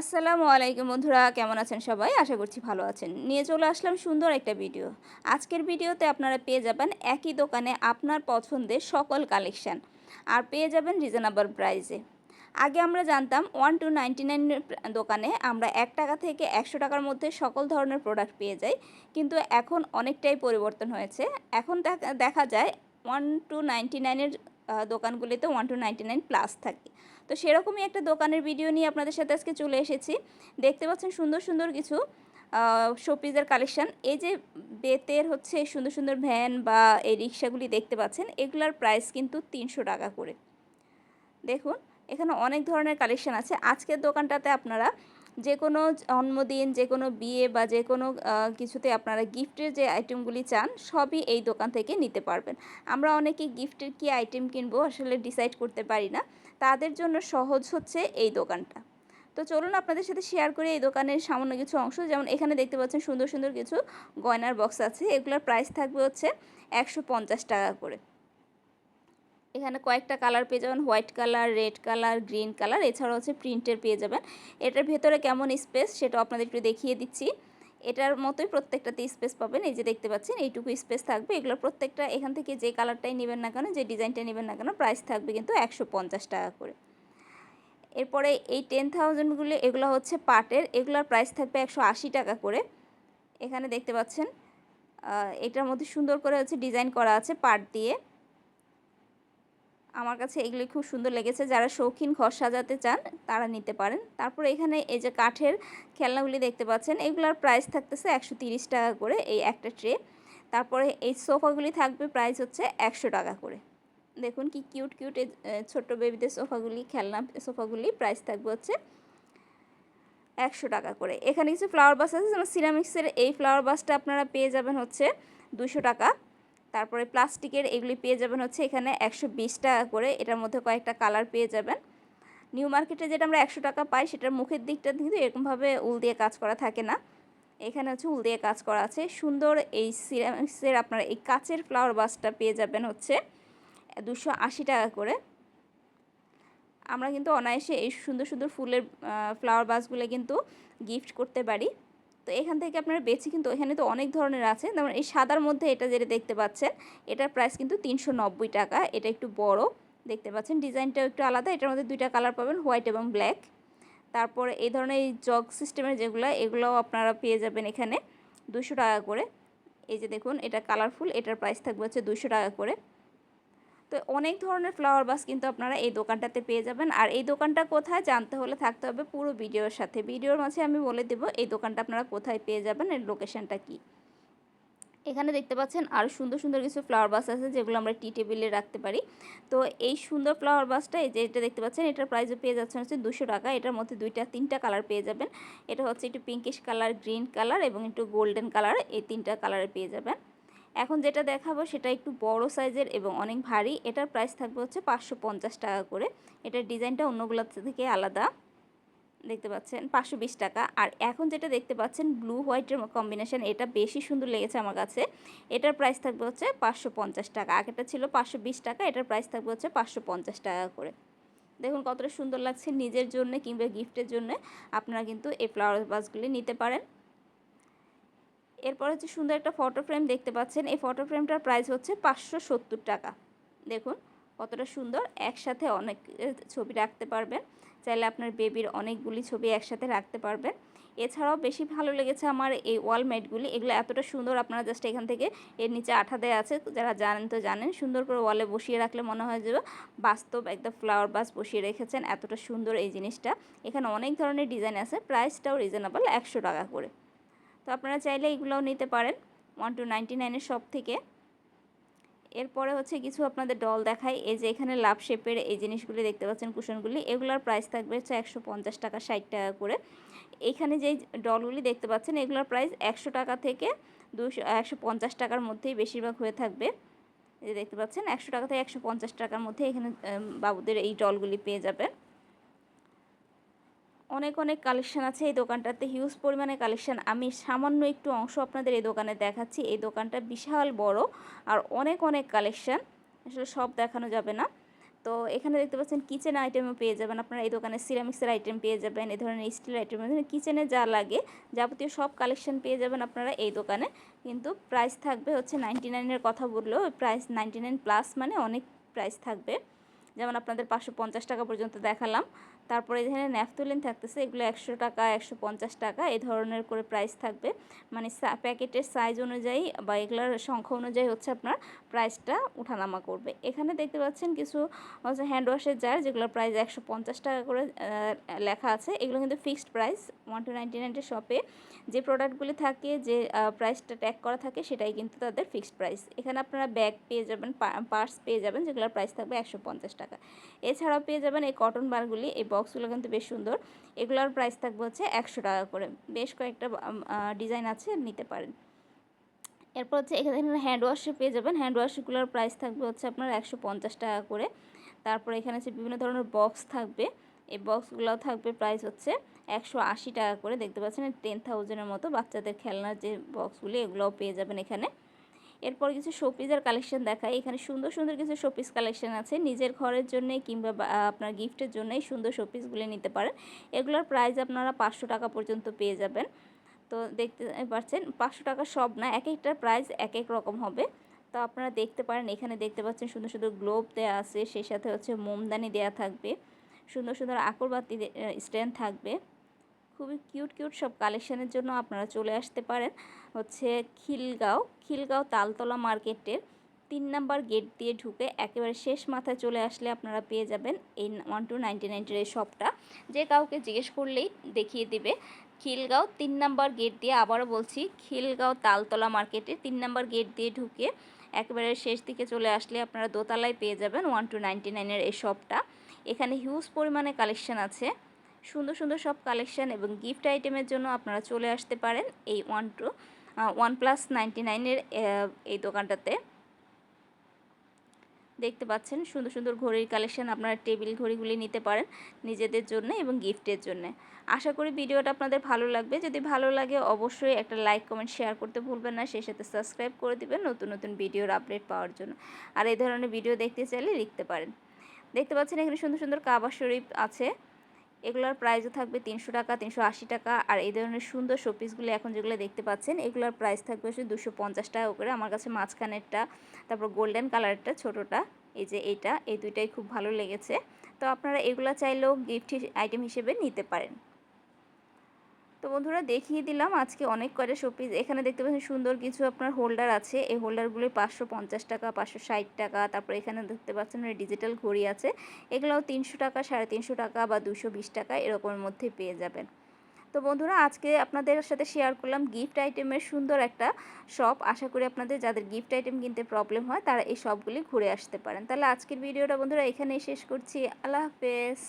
আসসালামু আলাইকুম বন্ধুরা, কেমন আছেন সবাই? আশা করছি ভালো আছেন। নিয়ে চলে আসলাম সুন্দর একটা ভিডিও। আজকের ভিডিওতে আপনারা পেয়ে যাবেন একই দোকানে আপনার পছন্দের সকল কালেকশান। আর পেয়ে যাবেন রিজনেবল প্রাইসে। আগে আমরা জানতাম ওয়ান টু নাইনটি নাইন দোকানে আমরা এক টাকা থেকে একশো টাকার মধ্যে সকল ধরনের প্রোডাক্ট পেয়ে যাই। কিন্তু এখন অনেকটাই পরিবর্তন হয়েছে। এখন দেখা- দেখা যায় ওয়ান টু নাইনটি নাইনের দোকানগুলিতে one two ninety nine plus থাকে। তো সেরকমই একটা দোকানের ভিডিও নিয়ে আপনাদের সাথে আজকে চলে এসেছি। দেখতে পাচ্ছেন সুন্দর সুন্দর কিছু শোপিসের কালেকশান এই যে বেতের হচ্ছে সুন্দর সুন্দর ভ্যান বা এই রিক্সাগুলি দেখতে পাচ্ছেন, এগুলার প্রাইস কিন্তু তিনশো টাকা করে। দেখুন, এখানে অনেক ধরনের কালেকশান আছে। আজকের দোকানটাতে আপনারা যে কোনো জন্মদিন, যে কোনো বিয়ে বা যে কোনো কিছুতে আপনারা গিফটের যে আইটেমগুলি চান, সবই এই দোকান থেকে নিতে পারবেন। আমরা অনেকে গিফটের কী আইটেম কিনবো আসলে ডিসাইড করতে পারি না। তাদের জন্য সহজ হচ্ছে এই দোকানটা। তো চলুন আপনাদের সাথে শেয়ার করি এই দোকানের সামান্য কিছু অংশ। যেমন এখানে দেখতে পাচ্ছেন সুন্দর সুন্দর কিছু গয়নার বক্স আছে। এগুলোর প্রাইস থাকবে হচ্ছে একশো পঞ্চাশ টাকা করে। এখানে কয়েকটা কালার পেয়ে যাবেন, white colour, red colour, green colour, এছাড়াও হচ্ছে প্রিন্টের পেয়ে যাবেন। এটার ভেতরে কেমন স্পেস সেটা আপনাদের একটু দেখিয়ে দিচ্ছি। এটার মতোই প্রত্যেকটাতে স্পেস পাবেন, এই যে দেখতে পাচ্ছেন, এইটুকু স্পেস থাকবে। এগুলো প্রত্যেকটা এখান থেকে যে কালারটাই নেবেন না কেন, যে ডিজাইনটা নেবেন না কেন, প্রাইস থাকবে কিন্তু একশো পঞ্চাশ টাকা করে। এরপরে এই টেন থাউজেন্ডগুলো, এগুলো হচ্ছে পাটের, এগুলোর প্রাইস থাকবে একশো আশি টাকা করে। এখানে দেখতে পাচ্ছেন এটার মধ্যে সুন্দর করে হচ্ছে ডিজাইন করা আছে পাট দিয়ে। আমার কাছে এগুলি খুব সুন্দর লেগেছে। যারা শৌখিন ঘর সাজাতে চান, তারা নিতে পারেন। তারপর এখানে এই যে কাঠের খেলনাগুলি দেখতে পাচ্ছেন, এগুলোর প্রাইস থাকতেছে একশো টাকা করে এই একটা ট্রে তারপরে এই সোফাগুলি থাকবে প্রাইস হচ্ছে একশো টাকা করে। দেখুন কি কিউট কিউট এই ছোট্ট বেবিদের সোফাগুলি, খেলনা সোফাগুলি প্রাইস থাকবে হচ্ছে একশো টাকা করে। এখানে কিছু ফ্লাওয়ার বাস আছে, যেমন সিরামিক্সের এই ফ্লাওয়ার বাসটা আপনারা পেয়ে যাবেন হচ্ছে দুশো টাকা। তারপরে প্লাস্টিকের এগুলি পেয়ে যাবেন হচ্ছে এখানে একশো বিশ টাকা করে। এটার মধ্যে কয়েকটা কালার পেয়ে যাবেন। নিউ মার্কেটে যেটা আমরা একশো টাকা পাই, সেটার মুখের দিকটা কিন্তু এরকমভাবে উল দিয়ে কাজ করা থাকে না। এখানে হচ্ছে উল দিয়ে কাজ করা আছে। সুন্দর এই সিরামিক্সের আপনার এই কাচের ফ্লাওয়ার বাসটা পেয়ে যাবেন হচ্ছে দুশো আশি টাকা করে। আমরা কিন্তু অনায়াসে এই সুন্দর সুন্দর ফুলের ফ্লাওয়ার বাসগুলো কিন্তু গিফট করতে পারি। তো এখান থেকে আপনারা বেছে কিন্তু এখানে তো অনেক ধরনের আছে। যেমন এই সাদার মধ্যে এটা যেটা দেখতে পাচ্ছেন, এটার প্রাইস কিন্তু তিনশো নব্বই টাকা। এটা একটু বড়, দেখতে পাচ্ছেন ডিজাইনটাও একটু আলাদা। এটার মধ্যে দুইটা কালার পাবেন হোয়াইট এবং ব্ল্যাক তারপরে এই ধরনের এই জগ সিস্টেমের যেগুলো, এগুলোও আপনারা পেয়ে যাবেন এখানে দুশো টাকা করে। এই যে দেখুন, এটা কালারফুল এটার প্রাইস থাকবে হচ্ছে দুশো টাকা করে। তো অনেক ধরনের ফ্লাওয়ার বাস কিন্তু আপনারা এই দোকানটাতে পেয়ে যাবেন। আর এই দোকানটা কোথায় জানতে হলে থাকতে হবে পুরো ভিডিওর সাথে। ভিডিওর মাঝে আমি বলে দেব এই দোকানটা আপনারা কোথায় পেয়ে যাবেন এর লোকেশনটা কী। এখানে দেখতে পাচ্ছেন আরও সুন্দর সুন্দর কিছু ফ্লাওয়ার বাস আছে যেগুলো আমরা টি টেবিলে রাখতে পারি। তো এই সুন্দর ফ্লাওয়ার বাসটা এই যে এটা দেখতে পাচ্ছেন, এটার প্রাইসও পেয়ে যাচ্ছেন হচ্ছে দুশো টাকা। এটার মধ্যে দুইটা, তিনটা কালার পেয়ে যাবেন। এটা হচ্ছে একটু পিঙ্কিশ কালার গ্রিন কালার এবং একটু গোল্ডেন কালার এই তিনটা কালারে পেয়ে যাবেন। এখন যেটা দেখাবো সেটা একটু বড় সাইজের এবং অনেক ভারী। এটার প্রাইস থাকবে হচ্ছে পাঁচশো পঞ্চাশ টাকা করে। এটার ডিজাইনটা অন্যগুলোর থেকে আলাদা। দেখতে পাচ্ছেন, পাঁচশো বিশ টাকা। আর এখন যেটা দেখতে পাচ্ছেন ব্লু হোয়াইটের কম্বিনেশান এটা বেশি সুন্দর লেগেছে আমার কাছে। এটার প্রাইস থাকবে হচ্ছে পাঁচশো পঞ্চাশ টাকা। আগেটা ছিল পাঁচশো বিশ টাকা, এটার প্রাইস থাকবে হচ্ছে পাঁচশো পঞ্চাশ টাকা করে। দেখুন কতটা সুন্দর লাগছে নিজের জন্য কিংবা গিফটের জন্য। আপনারা কিন্তু এই ফ্লাওয়ার বাসগুলি নিতে পারেন। এরপর হচ্ছে সুন্দর একটা ফটো ফ্রেম দেখতে পাচ্ছেন। এই ফটো ফ্রেমটার প্রাইস হচ্ছে পাঁচশো সত্তর টাকা। দেখুন কতটা সুন্দর, একসাথে অনেক ছবি রাখতে পারবেন। চাইলে আপনার বেবির অনেকগুলি ছবি একসাথে রাখতে পারবেন। এছাড়াও বেশি ভালো লেগেছে আমার এই ওয়াল ম্যাটগুলি এগুলো এতটা সুন্দর আপনারা জাস্ট এখান থেকে এর নিচে আঠা দেওয়া আছে। যারা জানেন তো জানেন, সুন্দর করে ওয়ালে বসিয়ে রাখলে মনে হয় যে বাস্তব একদম ফ্লাওয়ার বাস বসিয়ে রেখেছেন। এতটা সুন্দর এই জিনিসটা। এখানে অনেক ধরনের ডিজাইন আছে প্রাইসটাও রিজনেবল একশো টাকা করে। তো আপনারা চাইলে এগুলোও নিতে পারেন ওয়ান টু নাইনটি নাইনের শপ থেকে। এরপরে হচ্ছে কিছু আপনাদের ডল দেখাই, এই যে এখানে লাভ শেপের এই জিনিসগুলি দেখতে পাচ্ছেন কুশনগুলি, এগুলোর প্রাইস থাকবে হচ্ছে একশো পঞ্চাশ টাকা, ষাট টাকা করে। এখানে যেই ডলগুলি দেখতে পাচ্ছেন, এগুলোর প্রাইস একশো টাকা থেকে দুশো একশো পঞ্চাশ টাকার মধ্যেই বেশিরভাগ হয়ে থাকবে। এই যে দেখতে পাচ্ছেন, একশো টাকা থেকে একশো পঞ্চাশ টাকার মধ্যে এখানে বাবুদের এই ডলগুলি পেয়ে যাবেন। অনেক অনেক কালেকশন আছে। এই দোকানটাতে হিউজ পরিমাণে কালেকশন আমি সামান্য একটু অংশ আপনাদের এই দোকানে দেখাচ্ছি। এই দোকানটা বিশাল বড় আর অনেক অনেক কালেকশন আসলে সব দেখানো যাবে না। তো এখানে দেখতে পাচ্ছেন কিচেন আইটেমও পেয়ে যাবেন আপনারা। এই দোকানে সিরামিক্সের আইটেম পেয়ে যাবেন, এই ধরনের স্টিল আইটেম কিচেনে যা লাগে, যাবতীয় সব কালেকশন পেয়ে যাবেন আপনারা এই দোকানে। কিন্তু প্রাইস থাকবে হচ্ছে নাইনটি নাইনের কথা বললেও প্রাইস নাইনটি নাইন প্লাস মানে অনেক প্রাইস থাকবে। যেমন আপনাদের পাঁচশো পঞ্চাশ টাকা পর্যন্ত দেখালাম। তারপরে এখানে ন্যাফথলিন থাকতেছে, এগুলো একশো টাকা, একশো পঞ্চাশ টাকা, এ ধরনের করে প্রাইস থাকবে। মানে প্যাকেটের সাইজ অনুযায়ী বা এগুলোর সংখ্যা অনুযায়ী হচ্ছে আপনার প্রাইসটা উঠানামা করবে। এখানে দেখতে পাচ্ছেন কিছু হচ্ছে হ্যান্ড ওয়াশের জার যেগুলোর প্রাইস একশো পঞ্চাশ টাকা করে লেখা আছে। এগুলো কিন্তু fixed price one two ninety নাইনের শপে যে প্রোডাক্টগুলি থাকে, যে প্রাইসটা ট্যাগ করা থাকে, সেটাই কিন্তু তাদের ফিক্সড প্রাইস এখানে আপনারা ব্যাগ পেয়ে যাবেন পার্স পেয়ে যাবেন, যেগুলোর প্রাইস থাকবে একশো পঞ্চাশ টাকা। এছাড়াও পেয়ে যাবেন এই কটন বারগুলি এই বক্সগুলো কিন্তু বেশ সুন্দর। এগুলোর প্রাইস থাকবে হচ্ছে একশো টাকা করে। বেশ কয়েকটা ডিজাইন আছে, নিতে পারেন। এরপর হচ্ছে এখানে হ্যান্ড ওয়াশে পেয়ে যাবেন। হ্যান্ড ওয়াশগুলোর প্রাইস থাকবে হচ্ছে আপনার একশো পঞ্চাশ টাকা করে। তারপর এখানে হচ্ছে বিভিন্ন ধরনের বক্স থাকবে। এই বক্সগুলোও থাকবে প্রাইস হচ্ছে একশো আশি টাকা করে। দেখতে পাচ্ছেন টেন থাউজেন্ডের মতো বাচ্চাদের খেলনার যে বক্সগুলি এগুলোও পেয়ে যাবেন এখানে। এরপর কিছু শোপিসের কালেকশন দেখায় এখানে সুন্দর সুন্দর কিছু শোপিস কালেকশন আছে। নিজের ঘরের জন্য কিংবা আপনার গিফটের জন্যই সুন্দর শোপিসগুলি নিতে পারেন। এগুলোর প্রাইস আপনারা পাঁচশো টাকা পর্যন্ত পেয়ে যাবেন। তো দেখতে পাচ্ছেন, পাঁচশো টাকা সব না, এক একটার প্রাইস এক এক রকম হবে। তো আপনারা দেখতে পারেন, এখানে দেখতে পাচ্ছেন সুন্দর সুন্দর গ্লোব দেওয়া আছে। সেই সাথে হচ্ছে মোমদানি দেওয়া থাকবে। সুন্দর সুন্দর আকরবাতি স্ট্যান্ড থাকবে। খুবই কিউট কিউট সব কালেকশানের জন্য আপনারা চলে আসতে পারেন। হচ্ছে খিলগাঁও খিলগাঁও তালতলা মার্কেটের তিন নাম্বার গেট দিয়ে ঢুকে একেবারে শেষ মাথায় চলে আসলে আপনারা পেয়ে যাবেন এই ওয়ান টু নাইনটি নাইনটির এই শপটা যে কাউকে জিজ্ঞেস করলেই দেখিয়ে দিবে। খিলগাঁও তিন নাম্বার গেট দিয়ে আবারও বলছি, খিলগাঁও তালতলা মার্কেটে তিন নাম্বার গেট দিয়ে ঢুকে একেবারে শেষ দিকে চলে আসলে আপনারা দোতলায় পেয়ে যাবেন ওয়ান টু নাইনটি নাইনের এই শপটা এখানে হিউজ পরিমাণে কালেকশান আছে। সুন্দর সুন্দর সব কালেকশান এবং গিফট আইটেমের জন্য আপনারা চলে আসতে পারেন এই one two one plus ninety নাইনের এই দোকানটাতে। দেখতে পাচ্ছেন সুন্দর সুন্দর ঘড়ির কালেকশান আপনারা টেবিল ঘড়িগুলি নিতে পারেন নিজেদের জন্য এবং গিফটের জন্য। আশা করি ভিডিওটা আপনাদের ভালো লাগবে। যদি ভালো লাগে অবশ্যই একটা লাইক কমেন্ট শেয়ার করতে ভুলবেন না। সেই সাথে সাবস্ক্রাইব করে দিবেন নতুন নতুন ভিডিওর আপডেট পাওয়ার জন্য। আর এই ধরনের ভিডিও দেখতে চাইলে লিখতে পারেন। দেখতে পাচ্ছেন এখানে সুন্দর সুন্দর কাবা শরীফ আছে। এগুলোর প্রাইসও থাকবে তিনশো টাকা, তিনশো আশি টাকা। আর এই ধরনের সুন্দর শোপিসগুলো এখন যেগুলো দেখতে পাচ্ছেন, এগুলোর প্রাইস থাকবে হচ্ছে দুশো পঞ্চাশ টাকা করে। আমার কাছে মাঝখানেরটা, তারপর গোল্ডেন কালারেরটা ছোটোটা, এই যে এইটা, এই দুইটাই খুব ভালো লেগেছে। তো আপনারা এগুলো চাইলেও গিফট আইটেম হিসেবে নিতে পারেন। তো বন্ধুরা দেখিয়ে দিলাম আজকে অনেক কয়টা শোপিস এখানে দেখতে পাচ্ছেন সুন্দর কিছু আপনার হোল্ডার আছে। এই হোল্ডারগুলি পাঁচশো পঞ্চাশ টাকা, পাঁচশো ষাট টাকা, তারপর এখানে দেখতে পাচ্ছেন ডিজিটাল ঘড়ি আছে। এগুলোও তিনশো টাকা, সাড়ে তিনশো টাকা বা দুশো বিশ টাকা এরকমের মধ্যে পেয়ে যাবেন। তো বন্ধুরা আজকে আপনাদের সাথে শেয়ার করলাম গিফট আইটেমের সুন্দর একটা শপ আশা করি আপনাদের যাদের গিফট আইটেম কিনতে প্রবলেম হয়, তারা এই শপগুলি ঘুরে আসতে পারেন। তাহলে আজকের ভিডিওটা বন্ধুরা এখানেই শেষ করছি। আল্লাহ হাফেজ।